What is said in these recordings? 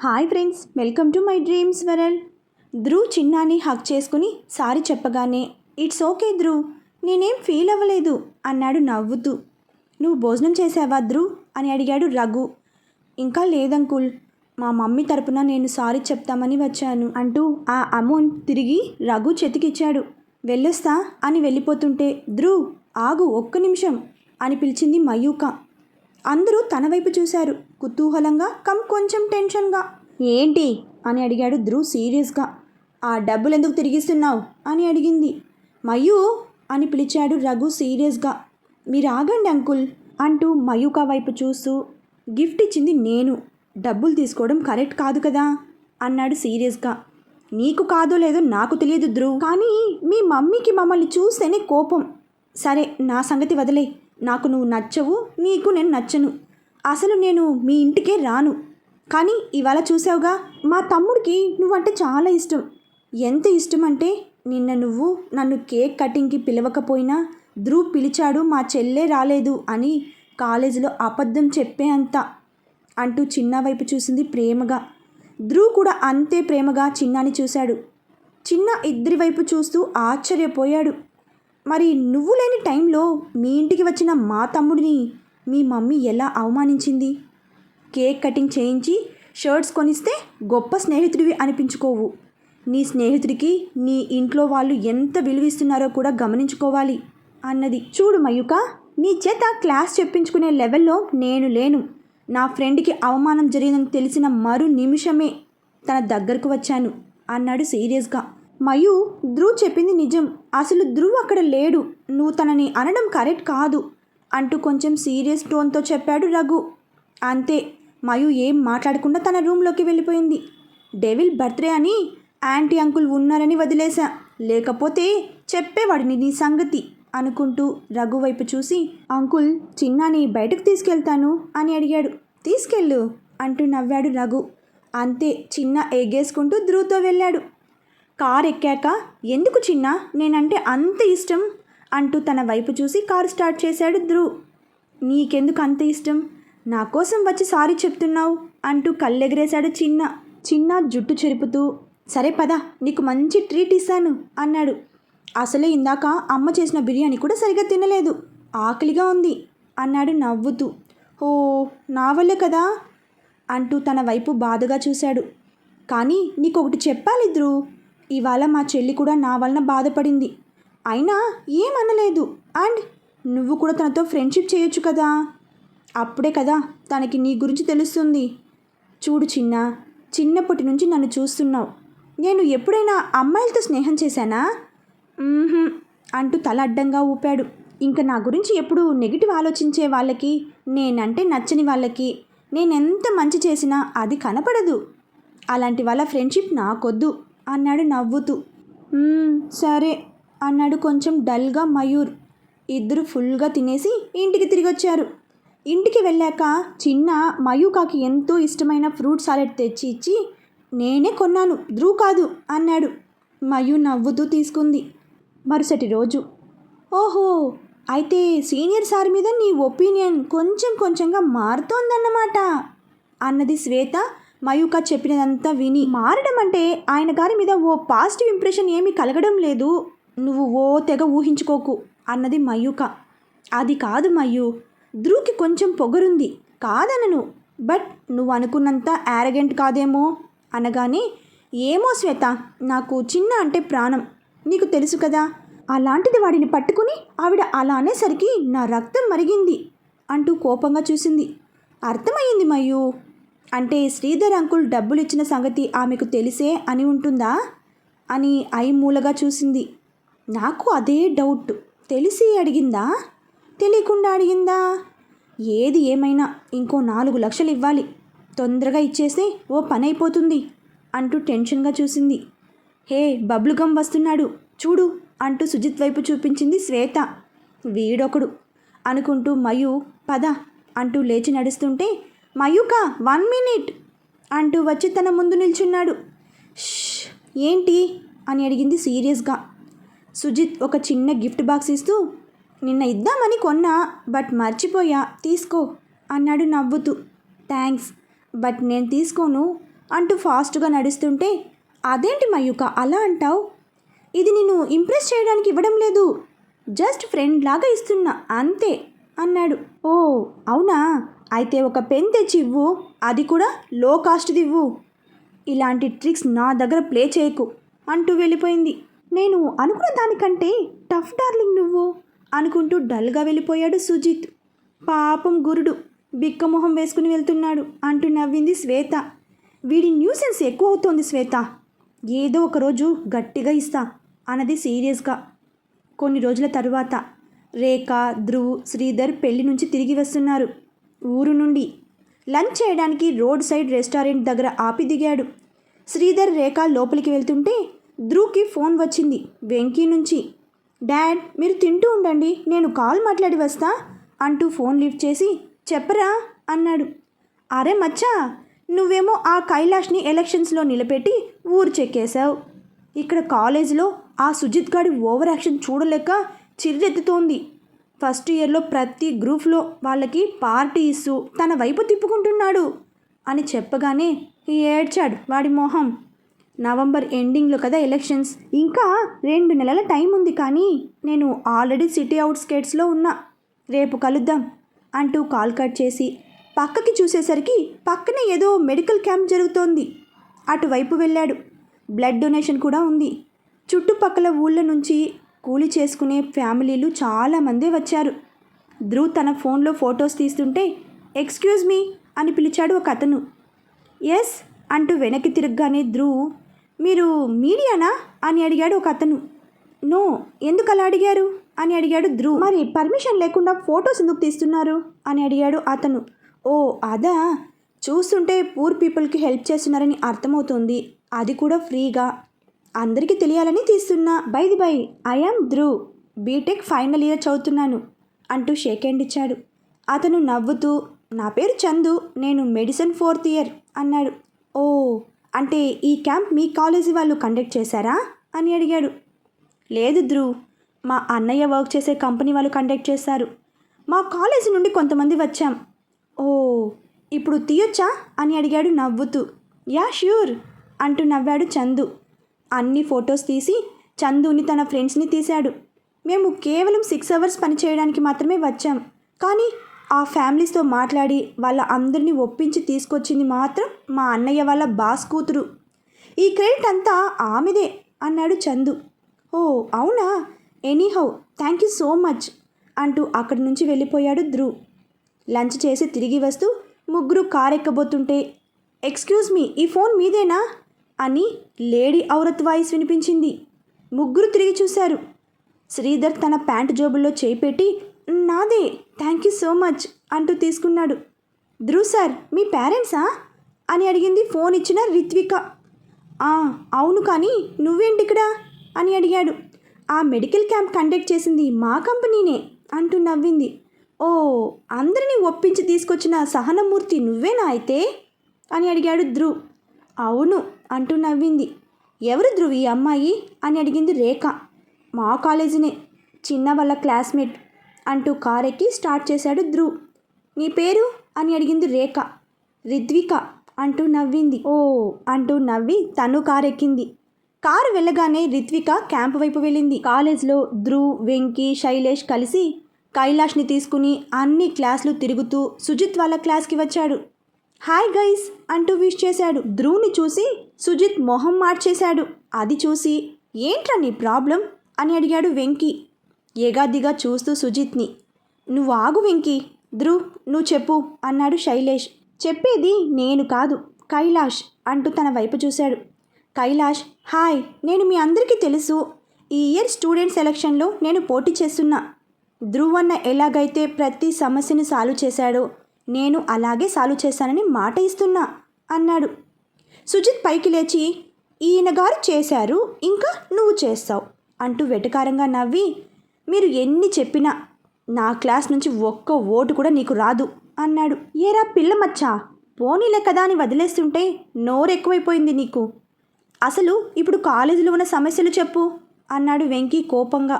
Hi friends welcome to my dreams world. Dhruv చిన్నాని hug చేసుకుని sorry చెప్పగానే it's okay Dhruv నేనేం feel అవ్వలేదు అన్నాడు నవ్వుతూ. నువ్వు భోజనం చేసావా ధ్రువ్? అని అడిగాడు రఘు. ఇంకా లేదంకుల్ మా మమ్మీ తరపున నేను సారీ చెప్తామని వచ్చాను అంటూ ఆ అమౌంట్ తిరిగి రఘు చెతికిచ్చాడు. వెళ్ళొస్తా అని వెళ్ళిపోతుంటే ధ్రువ్ ఆగు ఒక్క నిమిషం అని పిలిచింది మయూక. అందరూ తన వైపు చూశారు. కుతూహలంగా కమ్ కొంచెం టెన్షన్గా. ఏంటి? అని అడిగాడు ధ్రువ్ సీరియస్గా. ఆ డబ్బులు ఎందుకు తిరిగిస్తున్నావు? అని అడిగింది. మయూ? అని పిలిచాడు రఘు సీరియస్గా. మీరు ఆగండి అంకుల్ అంటూ మయూక వైపు చూస్తూ. గిఫ్ట్ ఇచ్చింది నేను. డబ్బులు తీసుకోవడం కరెక్ట్ కాదు కదా? అన్నాడు సీరియస్గా. నీకు కాదో లేదో నాకు తెలియదు ధ్రువ్. కానీ మీ మమ్మీకి మమ్మల్ని చూస్తేనే కోపం. సరే నా సంగతి వదిలే నాకు నువ్వు నచ్చవు నీకు నేను నచ్చను. అసలు నేను మీ ఇంటికే రాను. కానీ ఇవాళ చూసావుగా మా తమ్ముడికి నువ్వంటే చాలా ఇష్టం. ఎంత ఇష్టం అంటే నిన్న నువ్వు నన్ను కేక్ కటింగ్కి పిలవకపోయినా ధ్రువ్ పిలిచాడు మా చెల్లె రాలేదు అని కాలేజీలో అబద్ధం చెప్పే అంత అంటూ చిన్న వైపు చూసింది ప్రేమగా. ధ్రువ్ కూడా అంతే ప్రేమగా చిన్నాని చూశాడు. చిన్న ఇద్దరి వైపు చూస్తూ ఆశ్చర్యపోయాడు. మరి నువ్వు లేని టైంలో మీ ఇంటికి వచ్చిన మా తమ్ముడిని మీ మమ్మీ ఎలా అవమానించింది? కేక్ కటింగ్ చేయించి షర్ట్స్ కొనిస్తే గొప్ప స్నేహితుడివి అనిపించుకోవు. నీ స్నేహితుడికి నీ ఇంట్లో వాళ్ళు ఎంత విలువిస్తున్నారో కూడా గమనించుకోవాలి అన్నది. చూడు మయూక నీ చేత క్లాస్ చెప్పించుకునే లెవెల్లో నేను లేను. నా ఫ్రెండ్కి అవమానం జరిగిందని తెలిసిన మరు నిమిషమే తన దగ్గరకు వచ్చాను అన్నాడు సీరియస్గా. మయు ధ్రువ్ చెప్పింది నిజం. అసలు ధ్రువ్ అక్కడ లేడు. నువ్వు తనని అనడం కరెక్ట్ కాదు అంటూ కొంచెం సీరియస్ టోన్తో చెప్పాడు రఘు. అంతే. మయు ఏం మాట్లాడకుండా తన రూమ్లోకి వెళ్ళిపోయింది. డెవిల్ బర్త్డే అని యాంటీ అంకుల్ ఉన్నారని వదిలేశా. లేకపోతే చెప్పేవాడిని నీ సంగతి అనుకుంటూ రఘు వైపు చూసి అంకుల్ చిన్నాని బయటకు తీసుకెళ్తాను అని అడిగాడు. తీసుకెళ్ళు అంటూ నవ్వాడు రఘు. అంతే. చిన్న ఎగేసుకుంటూ ధ్రువుతో వెళ్ళాడు. కార్ ఎక్కాక ఎందుకు చిన్న నేనంటే అంత ఇష్టం అంటూ తన వైపు చూసి కారు స్టార్ట్ చేశాడు ధ్రువ్. నీకెందుకు అంత ఇష్టం? నా కోసం వచ్చి సారీ చెప్తున్నావు అంటూ కళ్ళెగరేశాడు చిన్న చిన్న జుట్టు చెరుపుతూ. సరే పద నీకు మంచి ట్రీట్ ఇస్తాను అన్నాడు. అసలే ఇందాక అమ్మ చేసిన బిర్యానీ కూడా సరిగా తినలేదు ఆకలిగా ఉంది అన్నాడు నవ్వుతూ. ఓ నా వల్లే కదా అంటూ తన వైపు బాధగా చూశాడు. కానీ నీకొకటి చెప్పాలి ధ్రువ్. ఇవాళ మా చెల్లి కూడా నా వలన బాధపడింది. అయినా ఏమనలేదు. అండ్ నువ్వు కూడా తనతో ఫ్రెండ్షిప్ చేయొచ్చు కదా? అప్పుడే కదా తనకి నీ గురించి తెలుస్తుంది. చూడు చిన్న చిన్నప్పటి నుంచి నన్ను చూస్తున్నావు. నేను ఎప్పుడైనా అమ్మాయిలతో స్నేహం చేశానా? అంటూ తల అడ్డంగా ఊపాడు. ఇంకా నా గురించి ఎప్పుడు నెగిటివ్ ఆలోచించే వాళ్ళకి నేనంటే నచ్చని వాళ్ళకి నేనెంత మంచి చేసినా అది కనపడదు. అలాంటి వాళ్ళ ఫ్రెండ్షిప్ నాకొద్దు. అన్నాడు నవ్వుతూ. సరే అన్నాడు కొంచెం డల్గా మయూర్. ఇద్దరు ఫుల్గా తినేసి ఇంటికి తిరిగి వచ్చారు ఇంటికి వెళ్ళాక చిన్న మయూకాకి ఎంతో ఇష్టమైన ఫ్రూట్ సాలెడ్ తెచ్చి ఇచ్చి నేనే కొన్నాను ధ్రువ్ కాదు అన్నాడు. మయు నవ్వుతూ తీసుకుంది. మరుసటి రోజు. ఓహో అయితే సీనియర్ సార్ మీద నీ ఒపీనియన్ కొంచెం కొంచెంగా మారుతోందన్నమాట అన్నది శ్వేత మయూక చెప్పినదంతా విని మారడం అంటే ఆయన గారి మీద ఓ పాజిటివ్ ఇంప్రెషన్ ఏమీ కలగడం లేదు. నువ్వు ఓ తెగ ఊహించుకోకు అన్నది మయూక అది కాదు మయు ధ్రువుకి కొంచెం పొగరుంది. కాదనను. బట్ నువ్వు అనుకున్నంత యారగెంట్ కాదేమో అనగానే ఏమో శ్వేత నాకు చిన్న అంటే ప్రాణం. నీకు తెలుసు కదా అలాంటిది వాడిని పట్టుకుని ఆవిడ అలా అనేసరికి నా రక్తం మరిగింది అంటూ కోపంగా చూసింది. అర్థమయ్యింది మయ్యూ. అంటే శ్రీధర్ అంకుల్ డబ్బులు ఇచ్చిన సంగతి ఆమెకు తెలిసే అని ఉంటుందా? అని ఐ మూలగా చూసింది. నాకు అదే డౌట్. తెలిసి అడిగిందా? తెలియకుండా అడిగిందా? ఏది ఏమైనా ఇంకో నాలుగు లక్షలు ఇవ్వాలి. తొందరగా ఇచ్చేస్తే ఓ పని అయిపోతుంది అంటూ టెన్షన్గా చూసింది. హే బబ్లు గమ్ వస్తున్నాడు. చూడు అంటూ సుజిత్ వైపు చూపించింది శ్వేత. వీడొకడు అనుకుంటూ మయు పద అంటూ లేచి నడుస్తుంటే మయూక వన్ మినిట్ అంటూ వచ్చి తన ముందు నిల్చున్నాడు. "ష్, ఏంటి? అని అడిగింది సీరియస్గా సుజిత్ ఒక చిన్న గిఫ్ట్ బాక్స్ ఇస్తూ నిన్న ఇద్దామని కొన్నా బట్ మర్చిపోయా తీసుకో అన్నాడు నవ్వుతూ. థ్యాంక్స్ బట్ నేను తీసుకోను అంటూ ఫాస్ట్గా నడుస్తుంటే అదేంటి మయూక అలా అంటావు? ఇది నేను ఇంప్రెస్ చేయడానికి ఇవ్వడం లేదు. జస్ట్ ఫ్రెండ్ లాగా ఇస్తున్నా అంతే అన్నాడు. ఓ అవునా? అయితే ఒక పెన్ తెచ్చి ఇవ్వు అది కూడా లో కాస్ట్ది ఇవ్వు. ఇలాంటి ట్రిక్స్ నా దగ్గర ప్లే చేయకు అంటూ వెళ్ళిపోయింది. నేను అనుకున్న దానికంటే టఫ్ డార్లింగ్ నువ్వు అనుకుంటూ డల్గా వెళ్ళిపోయాడు సుజిత్. పాపం గురుడు బిక్కమొహం వేసుకుని వెళ్తున్నాడు అంటూ నవ్వింది శ్వేత. వీడి న్యూసెన్స్ ఎక్కువ అవుతోంది శ్వేత. ఏదో ఒకరోజు గట్టిగా ఇస్తా అన్నది సీరియస్గా. కొన్ని రోజుల తరువాత రేఖ ధ్రువ్ శ్రీధర్ పెళ్ళి నుంచి తిరిగి వస్తున్నారు. ఊరు నుండి. లంచ్ చేయడానికి రోడ్ సైడ్ రెస్టారెంట్ దగ్గర ఆపి దిగాడు. శ్రీధర్ రేఖ లోపలికి వెళ్తుంటే ధ్రువ్కి ఫోన్ వచ్చింది వెంకీ నుంచి. డాడ్ మీరు తింటూ ఉండండి నేను కాల్ మాట్లాడి వస్తా అంటూ ఫోన్ లిఫ్ట్ చేసి చెప్పరా అన్నాడు. అరే మచ్చా నువ్వేమో ఆ కైలాష్ని ఎలక్షన్స్లో నిలబెట్టి ఊరు చెక్కేశావు. ఇక్కడ కాలేజీలో ఆ సుజిత్ గాడి ఓవర్ యాక్షన్ చూడలేక చిర్రెత్తుతోంది. ఫస్ట్ ఇయర్లో ప్రతి గ్రూప్లో వాళ్ళకి పార్టీ ఇస్తూ తన వైపు తిప్పుకుంటున్నాడు అని చెప్పగానే ఏడ్చాడు వాడి మొహం. నవంబర్ ఎండింగ్లో కదా ఎలక్షన్స్. ఇంకా రెండు నెలల టైం ఉంది కానీ నేను ఆల్రెడీ సిటీ అవుట్స్కేట్స్లో ఉన్నా. రేపు కలుద్దాం అంటూ కాల్ కట్ చేసి పక్కకి చూసేసరికి పక్కనే ఏదో మెడికల్ క్యాంప్ జరుగుతోంది. అటువైపు వెళ్ళాడు. బ్లడ్ డొనేషన్ కూడా ఉంది. చుట్టుపక్కల ఊళ్ళ నుంచి కూలి చేసుకునే ఫ్యామిలీలు చాలామంది వచ్చారు. ధ్రువ్ తన ఫోన్లో ఫొటోస్ తీస్తుంటే ఎక్స్క్యూజ్ మీ అని పిలిచాడు ఒక అతను. ఎస్ అంటూ వెనక్కి తిరగగానే ధ్రువ్ మీరు మీడియానా? అని అడిగాడు ఒక అతను. నో ఎందుకు అలా అడిగారు? అని అడిగాడు ధ్రువ్. మరి పర్మిషన్ లేకుండా ఫొటోస్ ఎందుకు తీస్తున్నారు? అని అడిగాడు అతను. ఓ అదా. చూస్తుంటే పూర్ పీపుల్కి హెల్ప్ చేస్తున్నారని అర్థమవుతుంది. అది కూడా ఫ్రీగా. అందరికీ తెలియాలని తీస్తున్నా by the by I'm Dhruv BTech final year చదువుతున్నాను అంటూ షేక్ హ్యాండ్ ఇచ్చాడు. అతను నవ్వుతూ నా పేరు చందు నేను మెడిసిన్ ఫోర్త్ ఇయర్ అన్నాడు. ఓ అంటే ఈ క్యాంప్ మీ కాలేజీ వాళ్ళు కండక్ట్ చేశారా? అని అడిగాడు. లేదు ధ్రువ్ మా అన్నయ్య వర్క్ చేసే కంపెనీ వాళ్ళు కండక్ట్ చేశారు. మా కాలేజీ నుండి కొంతమంది వచ్చాం. ఓ ఇప్పుడు తీయొచ్చా? అని అడిగాడు నవ్వుతూ. యా ష్యూర్ అంటూ నవ్వాడు చందు. అన్ని ఫొటోస్ తీసి చందుని తన ఫ్రెండ్స్ని తీశాడు. మేము కేవలం సిక్స్ అవర్స్ పని చేయడానికి మాత్రమే వచ్చాం. కానీ ఆ ఫ్యామిలీస్తో మాట్లాడి వాళ్ళ అందరినీ ఒప్పించి తీసుకొచ్చింది మాత్రం మా అన్నయ్య వాళ్ళ బాస్ కూతురు. ఈ క్రెడిట్ అంతా ఆమెదే అన్నాడు చందు. ఓ అవునా? Anyhow thank you so much అంటూ అక్కడి నుంచి వెళ్ళిపోయాడు ధ్రువ్ లంచ్ చేసి తిరిగి వస్తూ ముగ్గురు కారు ఎక్కబోతుంటే ఎక్స్క్యూజ్ మీ ఈ ఫోన్ మీదేనా? అని లేడీ ఔరత్ వాయిస్ వినిపించింది. ముగ్గురు తిరిగి చూశారు. శ్రీధర్ తన ప్యాంటు జోబుల్లో చేయి పెట్టి నాదే థ్యాంక్ యూ సో మచ్ అంటూ తీసుకున్నాడు. ధ్రువ్ సార్ మీ పేరెంట్సా? అని అడిగింది ఫోన్ ఇచ్చిన రిత్విక. అవును కానీ నువ్వేంటి ఇక్కడ అని అడిగాడు. ఆ మెడికల్ క్యాంప్ కండక్ట్ చేసింది మా కంపెనీనే అంటూ నవ్వింది. ఓ అందరినీ ఒప్పించి తీసుకొచ్చిన సహనమూర్తి నువ్వేనా అయితే? అని అడిగాడు ధ్రువ్. అవును అంటూ నవ్వింది. ఎవరు ధృవి ఈ అమ్మాయి? అని అడిగింది రేఖ. మా కాలేజీనే చిన్న వాళ్ళ క్లాస్మేట్ అంటూ కారెక్కి స్టార్ట్ చేశాడు ధ్రువ్ నీ పేరు? అని అడిగింది రేఖ. రిద్విక అంటూ నవ్వింది. ఓ అంటూ నవ్వి తను కారెక్కింది. కారు వెళ్ళగానే రిత్విక క్యాంప్ వైపు వెళ్ళింది. కాలేజ్లో ధ్రువ్ వెంకీ శైలేష్ కలిసి కైలాష్ని తీసుకుని అన్ని క్లాసులు తిరుగుతూ సుజిత్ వాళ్ళ క్లాస్కి వచ్చాడు. హాయ్ గైస్ అంటూ విష్ చేశాడు. ధ్రువ్ని చూసి సుజిత్ మొహం మార్చేశాడు. అది చూసి ఏంట్రా నీ ప్రాబ్లం? అని అడిగాడు వెంకీ. ఏగాదిగా చూస్తూ సుజిత్ని నువ్వు ఆగు వెంకీ ధ్రువ్ నువ్వు చెప్పు అన్నాడు శైలేష్. చెప్పేది నేను కాదు కైలాష్ అంటూ తన వైపు చూశాడు. కైలాష్ హాయ్ నేను మీ అందరికీ తెలుసు ఈ ఇయర్ స్టూడెంట్ సెలక్షన్లో నేను పోటీ చేస్తున్నా. ధ్రువ్ అన్న ఎలాగైతే ప్రతి సమస్యను సాల్వ్ చేశాడో నేను అలాగే సాల్వ్ చేశానని మాట ఇస్తున్నా అన్నాడు. సుజిత్ పైకి లేచి ఈయన గారు చేశారు ఇంకా నువ్వు చేస్తావు అంటూ వెటకారంగా నవ్వి మీరు ఎన్ని చెప్పినా నా క్లాస్ నుంచి ఒక్క ఓటు కూడా నీకు రాదు అన్నాడు. ఏరా పిల్ల మచ్చా పోనీలే కదా అని వదిలేస్తుంటే నోరు ఎక్కువైపోయింది నీకు. అసలు ఇప్పుడు కాలేజీలో ఉన్న సమస్యలు చెప్పు అన్నాడు వెంకీ కోపంగా.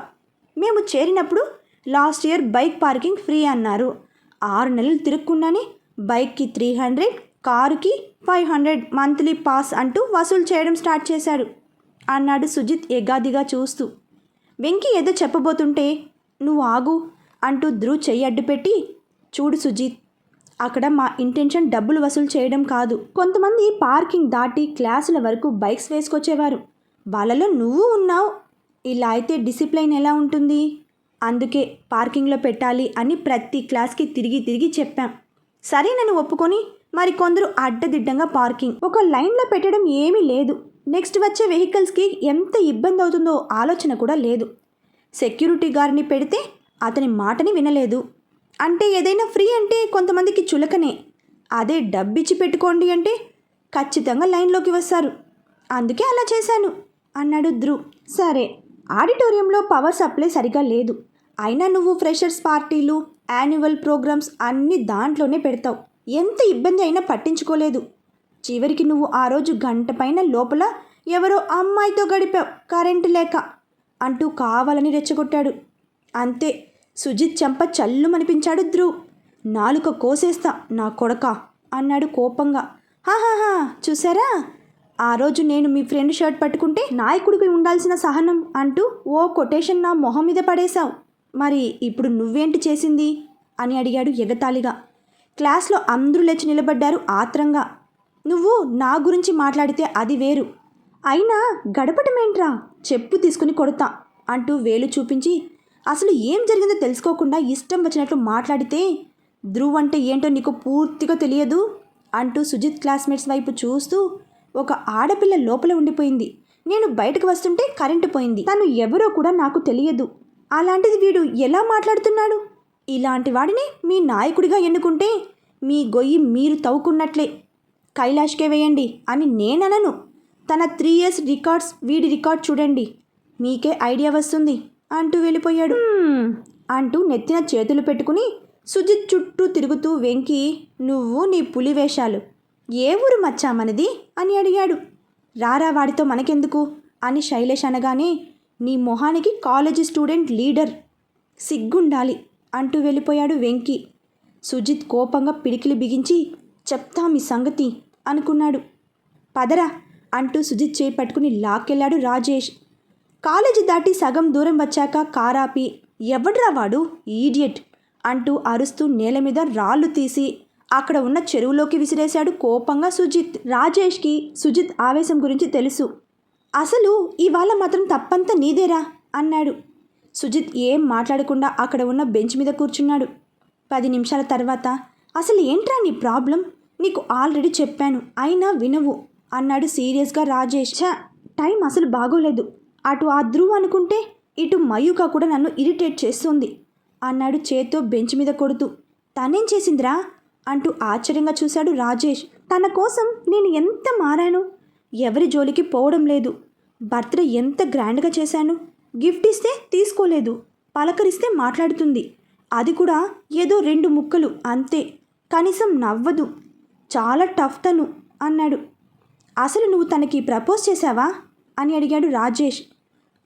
మేము చేరినప్పుడు last year bike parking free అన్నారు. ఆరు నెలలు తిరుక్కుండానే బైక్కి త్రీ హండ్రెడ్ కారుకి ఫైవ్ హండ్రెడ్ మంత్లీ పాస్ అంటూ వసూలు చేయడం స్టార్ట్ చేశాడు. అన్నాడు సుజిత్ ఎగాదిగా చూస్తూ. వెంకీ ఏదో చెప్పబోతుంటే నువ్వు ఆగు అంటూ ధ్రువ్ చెయ్యి అడ్డుపెట్టి చూడు సుజిత్ అక్కడ మా ఇంటెన్షన్ డబ్బులు వసూలు చేయడం కాదు. కొంతమంది పార్కింగ్ దాటి క్లాసుల వరకు బైక్స్ వేసుకొచ్చేవారు. వాళ్ళలో నువ్వు ఉన్నావు. ఇలా అయితే డిసిప్లైన్ ఎలా ఉంటుంది? అందుకే పార్కింగ్లో పెట్టాలి అని ప్రతి క్లాస్కి తిరిగి తిరిగి చెప్పాం. సరే నన్ను ఒప్పుకొని మరి కొందరు అడ్డదిడ్డంగా పార్కింగ్. ఒక లైన్లో పెట్టడం ఏమీ లేదు. నెక్స్ట్ వచ్చే వెహికల్స్కి ఎంత ఇబ్బంది అవుతుందో ఆలోచన కూడా లేదు. సెక్యూరిటీ గార్డ్ని పెడితే అతని మాటని వినలేదు. అంటే ఏదైనా ఫ్రీ అంటే కొంతమందికి చులకనే. అదే డబ్బిచ్చి పెట్టుకోండి అంటే ఖచ్చితంగా లైన్లోకి వస్తారు. అందుకే అలా చేశాను అన్నాడు ధ్రువ్. సరే ఆడిటోరియంలో పవర్ సప్లై సరిగా లేదు. అయినా నువ్వు ఫ్రెషర్స్ పార్టీలు యాన్యువల్ ప్రోగ్రామ్స్ అన్నీ దాంట్లోనే పెడతావు. ఎంత ఇబ్బంది అయినా పట్టించుకోలేదు. చివరికి నువ్వు ఆ రోజు గంట పైన లోపల ఎవరో అమ్మాయితో గడిపావు కరెంటు లేక అంటూ కావాలని రెచ్చగొట్టాడు. అంతే సుజిత్ చెంప చల్లుమనిపించాడు ధ్రువ్. నాలుక కోసేస్తా నా కొడక అన్నాడు కోపంగా. హాహాహా చూసారా? ఆ రోజు నేను మీ ఫ్రెండ్ షర్ట్ పట్టుకుంటే నాయకుడికి ఉండాల్సిన సహనం అంటూ ఓ కొటేషన్ నా మొహం మీద పడేశావు. మరి ఇప్పుడు నువ్వేంటి చేసింది? అని అడిగాడు ఎగతాళిగా. క్లాస్లో అందరూ లేచి నిలబడ్డారు ఆత్రంగా. నువ్వు నా గురించి మాట్లాడితే అది వేరు. అయినా గడపటమేంట్రా? చెప్పు తీసుకుని కొడతా అంటూ వేలు చూపించి అసలు ఏం జరిగిందో తెలుసుకోకుండా ఇష్టం వచ్చినట్లు మాట్లాడితే ధ్రువ్ అంటే ఏంటో నీకు పూర్తిగా తెలియదు అంటూ సుజిత్ క్లాస్మేట్స్ వైపు చూస్తూ ఒక ఆడపిల్ల లోపల ఉండిపోయింది. నేను బయటకు వస్తుంటే కరెంటు పోయింది. తను ఎవరో కూడా నాకు తెలియదు. అలాంటిది వీడు ఎలా మాట్లాడుతున్నాడు? ఇలాంటి వాడిని మీ నాయకుడిగా ఎన్నుకుంటే మీ గొయ్యి మీరు తవ్వుకున్నట్లే. కైలాష్కే వేయండి అని నేననను. తన త్రీ ఇయర్స్ రికార్డ్స్ వీడి రికార్డ్ చూడండి. మీకే ఐడియా వస్తుంది అంటూ వెళ్ళిపోయాడు. అంటూ నెత్తిన చేతులు పెట్టుకుని సుజిత్ చుట్టూ తిరుగుతూ వెంకి నువ్వు నీ పులి వేషాలు. ఏ ఊరు మచ్చామనిది? అని అడిగాడు. రారా వాడితో మనకెందుకు? అని శైలేష్ అనగానే నీ మొహానికి కాలేజీ స్టూడెంట్ లీడర్. సిగ్గుండాలి అంటూ వెళ్ళిపోయాడు వెంకి. సుజిత్ కోపంగా పిడికిలి బిగించి చెప్తా మీ సంగతి అనుకున్నాడు. పదరా అంటూ సుజిత్ చేయి పట్టుకుని లాక్కెళ్ళాడు రాజేష్. కాలేజీ దాటి సగం దూరం వచ్చాక కారాపి. ఎవడ్రా వాడు? ఈడియట్ అంటూ అరుస్తూ నేల మీద రాళ్ళు తీసి అక్కడ ఉన్న చెరువులోకి విసిరేశాడు కోపంగా సుజిత్. రాజేష్కి సుజిత్ ఆవేశం గురించి తెలుసు. అసలు ఇవాళ మాత్రం తప్పంతా నీదేరా? అన్నాడు. సుజిత్ ఏం మాట్లాడకుండా అక్కడ ఉన్న బెంచ్ మీద కూర్చున్నాడు. పది నిమిషాల తర్వాత అసలు ఏంట్రా నీ ప్రాబ్లం? నీకు ఆల్రెడీ చెప్పాను. అయినా వినవు అన్నాడు సీరియస్గా రాజేష్. ఛ టైం అసలు బాగోలేదు. అటు ఆ ధ్రువ్ అనుకుంటే ఇటు మయూక కూడా నన్ను ఇరిటేట్ చేస్తుంది అన్నాడు చేత్తో బెంచ్ మీద కొడుతూ. తనేం చేసిందిరా? అంటూ ఆశ్చర్యంగా చూశాడు రాజేష్. తన కోసం నేను ఎంత మారాను? ఎవరి జోలికి పోవడం లేదు. బర్త్డే ఎంత గ్రాండ్గా చేశాను? గిఫ్ట్ ఇస్తే తీసుకోలేదు. పలకరిస్తే మాట్లాడుతుంది. అది కూడా ఏదో రెండు ముక్కలు అంతే. కనీసం నవ్వదు. చాలా టఫ్ తను అన్నాడు. అసలు నువ్వు తనకి ప్రపోజ్ చేశావా? అని అడిగాడు రాజేష్.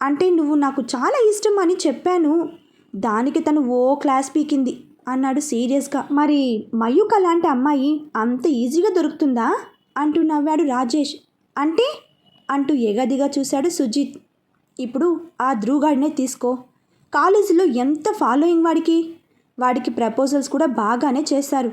అంటే నువ్వు నాకు చాలా ఇష్టం అని చెప్పాను. దానికి తను ఓ క్లాస్ పీకింది అన్నాడు సీరియస్గా. మరి మయూక లాంటి అమ్మాయి అంత ఈజీగా దొరుకుతుందా? అంటూ నవ్వాడు రాజేష్. అంటే అంటూ ఎగదిగా చూశాడు సుజిత్. ఇప్పుడు ఆ ధ్రువగాడినే తీసుకో. కాలేజీలో ఎంత ఫాలోయింగ్ వాడికి? వాడికి ప్రపోజల్స్ కూడా బాగానే చేశారు.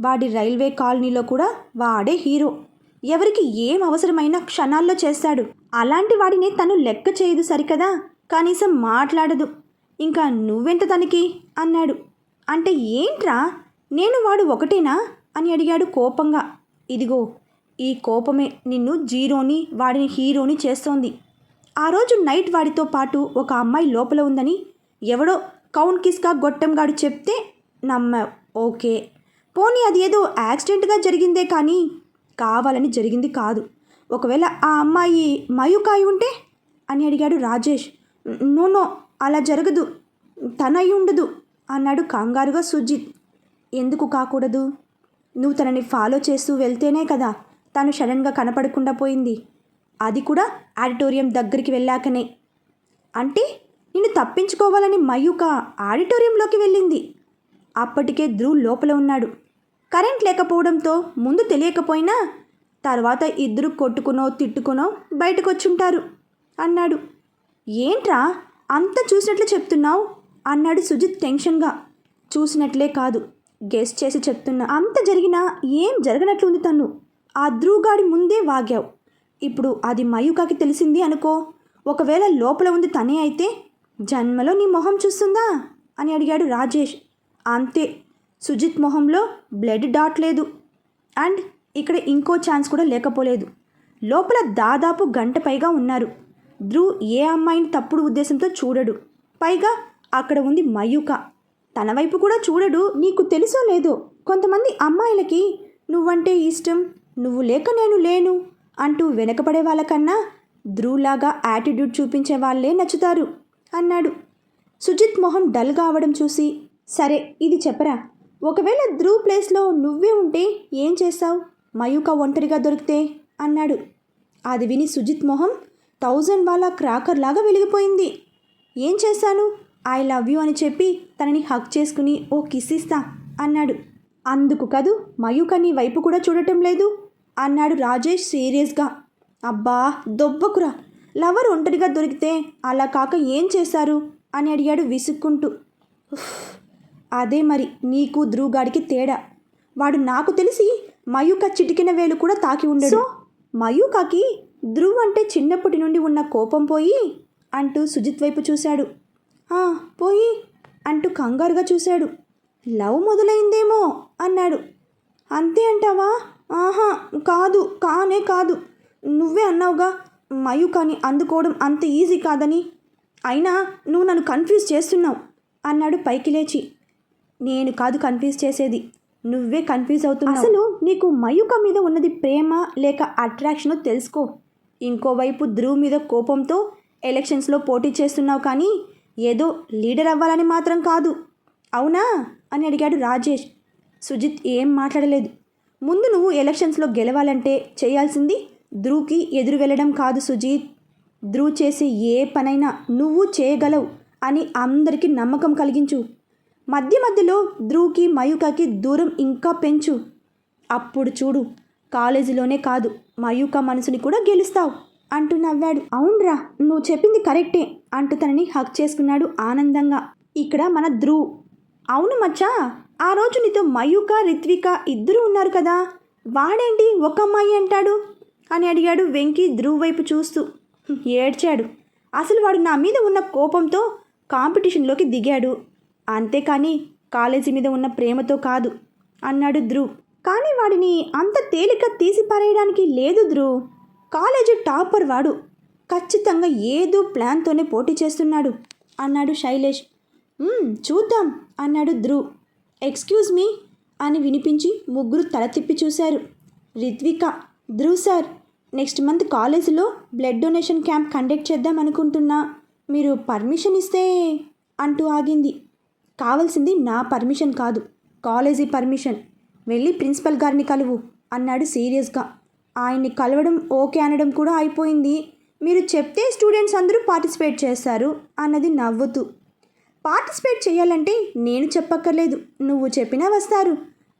వాడి రైల్వే కాలనీలో కూడా వాడే హీరో. ఎవరికి ఏం అవసరమైన క్షణాల్లో చేస్తాడు. అలాంటి వాడిని తను లెక్క చేయదు సరికదా? కనీసం మాట్లాడదు. ఇంకా నువ్వెంత తనకి? అన్నాడు. అంటే ఏంట్రా? నేను వాడు ఒకటేనా? అని అడిగాడు కోపంగా. ఇదిగో ఈ కోపమే నిన్ను జీరోని వాడిని హీరోని చేస్తోంది. ఆ రోజు నైట్ వాడితో పాటు ఒక అమ్మాయి లోపల ఉందని ఎవడో కౌన్ కిస్కా గొట్టంగాడు చెప్తే నమ్మావు ఓకే. పోనీ అది ఏదో యాక్సిడెంట్గా జరిగిందే కానీ కావాలని జరిగింది కాదు. ఒకవేళ ఆ అమ్మాయి మయుకాయి ఉంటే? అని అడిగాడు రాజేష్. నో అలా జరగదు. తనయి ఉండదు అన్నాడు కంగారుగా సుజిత్. ఎందుకు కాకూడదు? నువ్వు తనని ఫాలో చేస్తూ వెళ్తేనే కదా తను సడన్గా కనపడకుండా పోయింది. అది కూడా ఆడిటోరియం దగ్గరికి వెళ్ళాకనే. అంటే నిన్ను తప్పించుకోవాలని మయూక ఆడిటోరియంలోకి వెళ్ళింది. అప్పటికే ధ్రువ్ లోపల ఉన్నాడు. కరెంట్ లేకపోవడంతో ముందు తెలియకపోయినా తర్వాత ఇద్దరు కొట్టుకునో తిట్టుకునో బయటకొచ్చుంటారు అన్నాడు. ఏంట్రా? అంత చూసినట్లు చెప్తున్నావు? అన్నాడు సుజిత్ టెన్షన్గా. చూసినట్లే కాదు. గెస్ట్ చేసి చెప్తున్నా. అంత జరిగినా ఏం జరగనట్లుంది తను? ఆ ధ్రువుగాడి ముందే వాగావు. ఇప్పుడు అది మయూకాకి తెలిసింది అనుకో. ఒకవేళ లోపల ఉంది తనే అయితే జన్మలో నీ మొహం చూస్తుందా? అని అడిగాడు రాజేష్. అంతే. సుజిత్ మొహంలో బ్లడ్ డాట్ లేదు. అండ్ ఇక్కడ ఇంకో ఛాన్స్ కూడా లేకపోలేదు. లోపల దాదాపు గంట పైగా ఉన్నారు. ధ్రువ్ ఏ అమ్మాయిని తప్పుడు ఉద్దేశంతో చూడడు. పైగా అక్కడ ఉంది మయూక తన వైపు కూడా చూడడు. నీకు తెలుసో లేదో? కొంతమంది అమ్మాయిలకి నువ్వంటే ఇష్టం. నువ్వు లేక నేను లేను అంటూ వెనకపడే వాళ్ళకన్నా ధ్రువులాగా యాటిట్యూడ్ చూపించే వాళ్ళే నచ్చుతారు అన్నాడు. సుజిత్ మొహం డల్ కావడం చూసి సరే ఇది చెప్పరా? ఒకవేళ ధ్రువ్ ప్లేస్లో నువ్వే ఉంటే ఏం చేస్తావు? మయూక ఒంటరిగా దొరికితే అన్నాడు. అది విని సుజిత్ మొహం థౌజండ్ వాళ్ళ క్రాకర్లాగా వెలిగిపోయింది. ఏం చేశాను ఐ లవ్ యూ అని చెప్పి తనని హక్ చేసుకుని ఓ కిస్ ఇస్తా అన్నాడు. అందుకు కదూ మయూక నీ వైపు కూడా చూడటం లేదు? అన్నాడు రాజేష్ సీరియస్గా. అబ్బా దొబ్బకురా. లవర్ ఒంటరిగా దొరికితే అలా కాక ఏం చేశారు? అని అడిగాడు విసుక్కుంటూ. అదే మరి నీకు ధ్రువగాడికి తేడా. వాడు నాకు తెలిసి మయూక చిటికిన వేలు కూడా తాకి ఉండడు. మయూకకి ధ్రువ్ అంటే చిన్నప్పటి నుండి ఉన్న కోపం పోయి అంటూ సుజిత్ వైపు చూశాడు. "ఆ, పోయి అంటూ కంగారుగా చూశాడు. లవ్ మొదలైందేమో అన్నాడు. అంతే అంటావా? ఆహా కాదు కానే కాదు. నువ్వే అన్నావుగా మయూకాని అందుకోవడం అంత ఈజీ కాదని. అయినా నువ్వు నన్ను కన్ఫ్యూజ్ చేస్తున్నావు అన్నాడు పైకి లేచి. నేను కాదు కన్ఫ్యూజ్ చేసేది నువ్వే కన్ఫ్యూజ్ అవుతున్నావు. అసలు నీకు మయూక మీద ఉన్నది ప్రేమ లేక అట్రాక్షనో తెలుసుకో. ఇంకోవైపు ధ్రువ్ మీద కోపంతో ఎలక్షన్స్లో పోటీ చేస్తున్నావు కానీ ఏదో లీడర్ అవ్వాలని మాత్రం కాదు. అవునా? అని అడిగాడు రాజేష్. సుజిత్ ఏం మాట్లాడలేదు. ముందు నువ్వు ఎలక్షన్స్లో గెలవాలంటే చేయాల్సింది ధ్రువ్కి ఎదురు వెళ్ళడం కాదు సుజీత్. ధ్రువ్ చేసే ఏ పనైనా నువ్వు చేయగలవు అని అందరికీ నమ్మకం కలిగించు. మధ్య మధ్యలో ధ్రువ్కి మయూకకి దూరం ఇంకా పెంచు. అప్పుడు చూడు కాలేజీలోనే కాదు మయూక మనసుని కూడా గెలుస్తావు అంటూ నవ్వాడు. అవునరా నువ్వు చెప్పింది కరెక్టే అంటూ తనని హక్ చేసుకున్నాడు ఆనందంగా. ఇక్కడ మన ధ్రువ్. అవును మచ్చా? ఆ రోజు నీతో మయూక రిత్విక ఇద్దరు ఉన్నారు కదా. వాడేంటి ఒక అమ్మాయి అంటాడు? అని అడిగాడు వెంకీ ధ్రువ్ వైపు చూస్తూ. ఏడ్చాడు. అసలు వాడు నా మీద ఉన్న కోపంతో కాంపిటీషన్లోకి దిగాడు. అంతేకాని కాలేజీ మీద ఉన్న ప్రేమతో కాదు అన్నాడు ధ్రువ్. కానీ వాడిని అంత తేలిక తీసి పారేయడానికి లేదు ధ్రువ్. కాలేజీ టాపర్ వాడు. ఖచ్చితంగా ఏదో ప్లాన్తోనే పోటీ చేస్తున్నాడు అన్నాడు శైలేష్. చూద్దాం అన్నాడు ధ్రువ్. ఎక్స్క్యూజ్ మీ అని వినిపించి ముగ్గురు తల తిప్పి చూశారు. Ritvika Dhruv sir next month కాలేజీలో బ్లడ్ డొనేషన్ క్యాంప్ కండక్ట్ చేద్దాం అనుకుంటున్నా. మీరు పర్మిషన్ ఇస్తే అంటూ ఆగింది. కావాల్సింది నా పర్మిషన్ కాదు కాలేజీ పర్మిషన్. వెళ్ళి ప్రిన్సిపల్ గారిని కలువు అన్నాడు సీరియస్గా. ఆయన్ని కలవడం ఓకే అనడం కూడా అయిపోయింది. మీరు చెప్తే స్టూడెంట్స్ అందరూ పార్టిసిపేట్ చేస్తారు అన్నది నవ్వుతూ పార్టిసిపేట్ చేయాలంటే నేను చెప్పక్కర్లేదు నువ్వు చెప్పినా వస్తారు.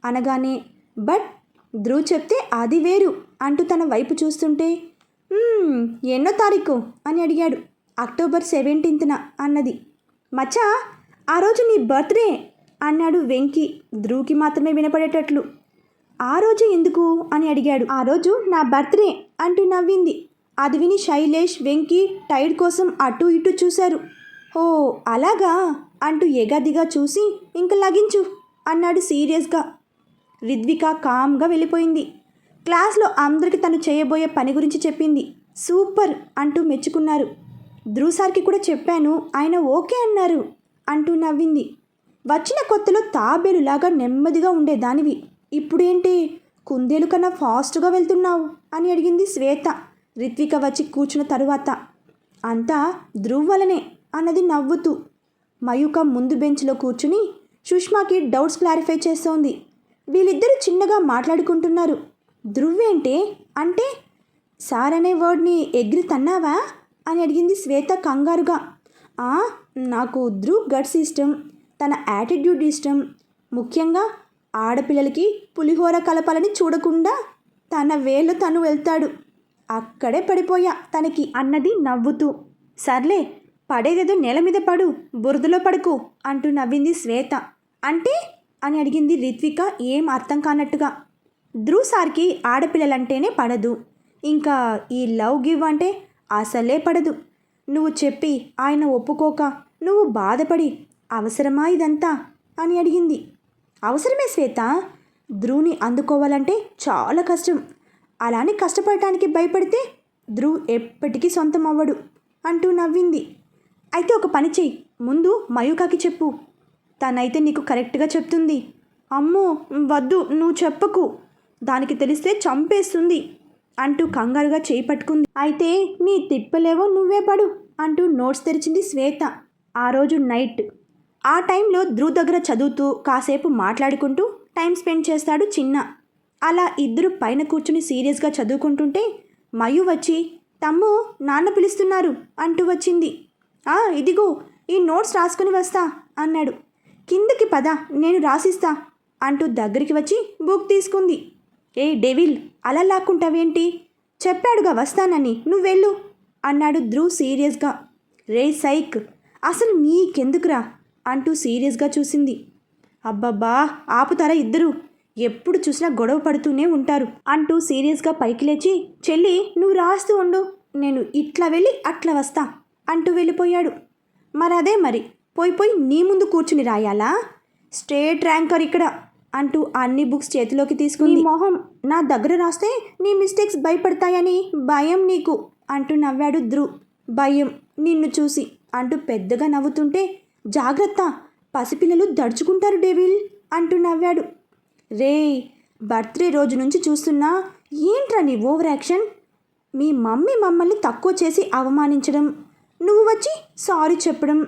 అనగానే బట్ ధ్రువ్ చెప్తే అది వేరు అంటూ తన వైపు చూస్తుంటే ఎన్నో తారీఖు అని అడిగాడు. అక్టోబర్ సెవెంటీన్త్న అన్నది. మచ్చా ఆ రోజు నీ బర్త్డే అన్నాడు వెంకి ధ్రువ్కి మాత్రమే వినపడేటట్లు. ఆ రోజు ఎందుకు అని అడిగాడు. ఆ రోజు నా బర్త్డే అంటూ నవ్వింది. అది విని శైలేష్ వెంకీ టైడ్ కోసం అటు ఇటు చూశారు. ఓ అలాగా? అంటూ ఎగదిగా చూసి ఇంక లగించు అన్నాడు సీరియస్గా. రిద్విక కామ్గా వెళ్ళిపోయింది. క్లాస్లో అందరికీ తను చేయబోయే పని గురించి చెప్పింది. సూపర్ అంటూ మెచ్చుకున్నారు. ధ్రువ్ సార్కి కూడా చెప్పాను ఆయన ఓకే అన్నారు అంటూ నవ్వింది. వచ్చిన కొత్తలో తాబేలులాగా నెమ్మదిగా ఉండేదానివి. ఇప్పుడేంటి? కుందేలు కన్నా ఫాస్ట్గా వెళ్తున్నావు అని అడిగింది శ్వేత. రిత్విక వచ్చి కూర్చున్న తరువాత. అంతా ధ్రువ్ వలనే. అన్నది నవ్వుతూ మయూక ముందు బెంచ్లో కూర్చుని సుష్మాకి డౌట్స్ క్లారిఫై చేస్తోంది. వీళ్ళిద్దరూ చిన్నగా మాట్లాడుకుంటున్నారు. ధృవేంటే అంటే? సార్ అనే వర్డ్ని ఎగిరి తన్నావా? అని అడిగింది శ్వేత కంగారుగా. "ఆ, నాకు ధ్రువ్ గట్స్ ఇష్టం తన యాటిట్యూడ్ ఇష్టం. ముఖ్యంగా ఆడపిల్లలకి పులిహోర కలపాలని చూడకుండా తన వేళ్ళు తను వెళ్తాడు. అక్కడే పడిపోయా తనకి అన్నది నవ్వుతూ. సర్లే పడేదేదో నేల మీద పడు బురదలో పడుకు అంటూ నవ్వింది శ్వేత. అంటే? అని అడిగింది రిత్విక ఏం అర్థం కానట్టుగా. ధ్రువ్ సార్కి ఆడపిల్లలంటేనే పడదు. ఇంకా ఈ లవ్ గివ్ అంటే అసలే పడదు. నువ్వు చెప్పి ఆయన ఒప్పుకోక నువ్వు బాధపడి అవసరమా ఇదంతా? అని అడిగింది. అవసరమే శ్వేత. ధ్రువుని అందుకోవాలంటే చాలా కష్టం. అలానే కష్టపడటానికి భయపడితే ధ్రువ్ ఎప్పటికీ సొంతం అవ్వడు అంటూ నవ్వింది. అయితే ఒక పని చెయ్యి. ముందు మయూకాకి చెప్పు. తనైతే నీకు కరెక్ట్గా చెప్తుంది. అమ్మో వద్దు నువ్వు చెప్పకు. దానికి తెలిస్తే చంపేస్తుంది అంటూ కంగారుగా చేయి పట్టుకుంది. అయితే నీ తిప్పలేవో నువ్వే పడు అంటూ నోట్స్ తెరిచింది శ్వేత. ఆ రోజు నైట్. ఆ టైంలో ధ్రువ్ దగ్గర చదువుతూ కాసేపు మాట్లాడుకుంటూ టైం స్పెండ్ చేస్తాడు చిన్న. అలా ఇద్దరు పైన కూర్చుని సీరియస్గా చదువుకుంటుంటే మయు వచ్చి తమ్ము నాన్న పిలుస్తున్నారు అంటూ వచ్చింది. ఇదిగో ఈ నోట్స్ రాసుకుని వస్తా అన్నాడు. కిందకి పద నేను రాసిస్తా అంటూ దగ్గరికి వచ్చి బుక్ తీసుకుంది. ఏ డెవిల్ అలా లాక్కుంటావేంటి చెప్పాడుగా వస్తానని నువ్వెళ్ళు అన్నాడు ధ్రువ్ సీరియస్గా. రే సైక్ అసలు నీకెందుకురా అంటూ సీరియస్గా చూసింది. అబ్బబ్బా ఆపుతారా ఇద్దరు? ఎప్పుడు చూసినా గొడవ పడుతూనే ఉంటారు అంటూ సీరియస్గా పైకి లేచి చెల్లి నువ్వు రాస్తూ ఉండు నేను ఇట్లా వెళ్ళి అట్లా వస్తా అంటూ వెళ్ళిపోయాడు. మరి అదే మరి పోయి పోయి నీ ముందు కూర్చుని రాయాలా? స్టేట్ ర్యాంకర్ ఇక్కడ అంటూ అన్ని బుక్స్ చేతిలోకి తీసుకుని మొహం నా దగ్గర రాస్తే నీ మిస్టేక్స్ భయపడతాయని భయం నీకు అంటూ నవ్వాడు ధ్రువ్ భయం నిన్ను చూసి అంటూ పెద్దగా నవ్వుతుంటే జాగ్రత్త పసిపిల్లలు దడుచుకుంటారు డేవిల్ అంటూ నవ్వాడు. రే బర్త్డే రోజు నుంచి చూస్తున్నా ఏంట్రా నీ ఓవర్ యాక్షన్ మీ మమ్మీ మమ్మల్ని తక్కువ చేసి అవమానించడం నువ్వు వచ్చి సారీ చెప్పడం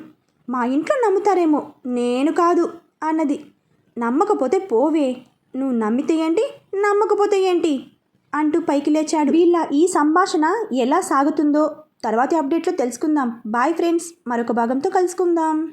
మా ఇంట్లో నమ్ముతారేమో. నేను కాదు అన్నది. నమ్మకపోతే పోవే. నువ్వు నమ్మితే ఏంటి? నమ్మకపోతే ఏంటి? అంటూ పైకి లేచాడు. వీళ్ళ ఈ సంభాషణ ఎలా సాగుతుందో తర్వాతి అప్డేట్లో తెలుసుకుందాం. బాయ్ ఫ్రెండ్స్ మరొక భాగంతో కలుసుకుందాం.